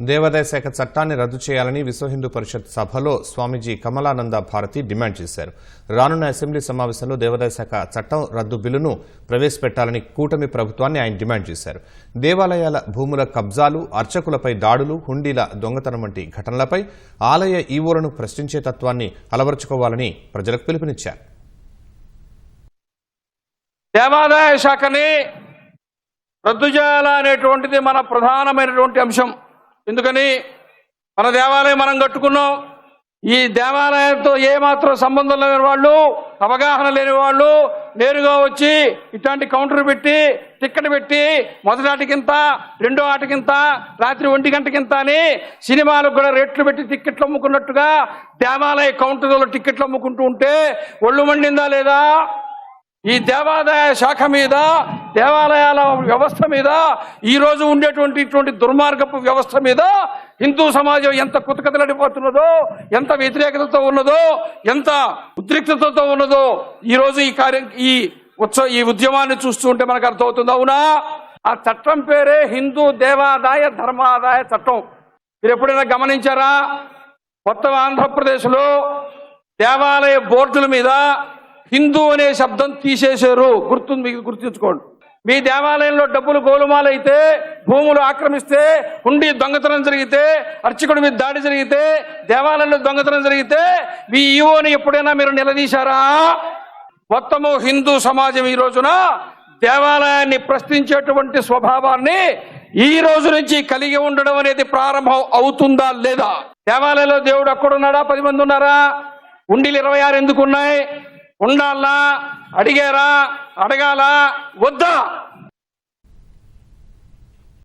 దేవాదాయ శాఖ చట్టాన్ని రద్దు చేయాలని విశ్వ హిందూ పరిషత్ సభలో స్వామీజీ కమలానంద భారతి డిమాండ్ చేశారు. రానున్న అసెంబ్లీ సమావేశంలో దేవాదాయ శాఖ చట్టం రద్దు బిల్లును ప్రవేశపెట్టాలని కూటమి ప్రభుత్వాన్ని ఆయన డిమాండ్ చేశారు. దేవాలయాల భూముల కబ్జాలు అర్చకులపై దాడులు హుండీల దొంగతనం వంటి ఘటనలపై ఆలయ ఈవోలను ప్రశ్నించే తత్వాన్ని అలవరుచుకోవాలని ప్రజలకు పిలుపునిచ్చారు. దేవాదాయ శాఖని రద్దు చేయాలనేటువంటిది మన ప్రధానమైనటువంటి అంశం. ఎందుకని మన దేవాలయం మనం కట్టుకున్నాం. ఈ దేవాలయంతో ఏమాత్రం సంబంధం లేని వాళ్ళు అవగాహన లేని వాళ్ళు నేరుగా వచ్చి ఇట్లాంటి కౌంటర్ పెట్టి టిక్కెట్ పెట్టి మొదటి ఆటకింత రెండో ఆటకింత రాత్రి ఒంటి గంటకింత అని సినిమాలకు కూడా రేట్లు పెట్టి టిక్కెట్లు అమ్ముకున్నట్టుగా దేవాలయ కౌంటర్లో టిక్కెట్లు అమ్ముకుంటూ ఉంటే ఒళ్ళు మండిందా లేదా? ఈ దేవాదాయ శాఖ మీద దేవాలయాల వ్యవస్థ మీద ఈ రోజు ఉండేటువంటి ఇటువంటి దుర్మార్గపు వ్యవస్థ మీద హిందూ సమాజం ఎంత కుతకతలడిపోతున్నదో ఎంత వ్యతిరేకతతో ఉన్నదో ఎంత ఉద్రిక్తతతో ఉన్నదో ఈ రోజు ఈ కార్యం ఈ ఉత్సవ ఈ ఉద్యమాన్ని చూస్తూ ఉంటే మనకు అర్థమవుతుంది. అవునా? ఆ చట్టం పేరే హిందూ దేవాదాయ ధర్మాదాయ చట్టం. మీరు ఎప్పుడైనా గమనించారా? కొత్త ఆంధ్రప్రదేశ్లో దేవాలయ బోర్డుల మీద హిందూ అనే శబ్దం తీసేశారు. గుర్తు మీకు గుర్తుంచుకోండి. మీ దేవాలయంలో డబ్బులు గోలుమాలైతే భూములు ఆక్రమిస్తే హుండీ దొంగతనం జరిగితే అర్చకుడి మీద దాడి జరిగితే దేవాలయంలో దొంగతనం జరిగితే మీ ఈవోని ఎప్పుడైనా మీరు నిలదీశారా? మొత్తము హిందూ సమాజం ఈ రోజున దేవాలయాన్ని ప్రశ్నించేటువంటి స్వభావాన్ని ఈ రోజు నుంచి కలిగి ఉండడం అనేది ప్రారంభం అవుతుందా లేదా? దేవాలయంలో దేవుడు అక్కడున్నాడా? పది మంది ఉన్నారా? ఉండిలు ఇరవై ఆరు ఎందుకు உண்டாலா அடிகேரா அடகாலா ஒத்தா.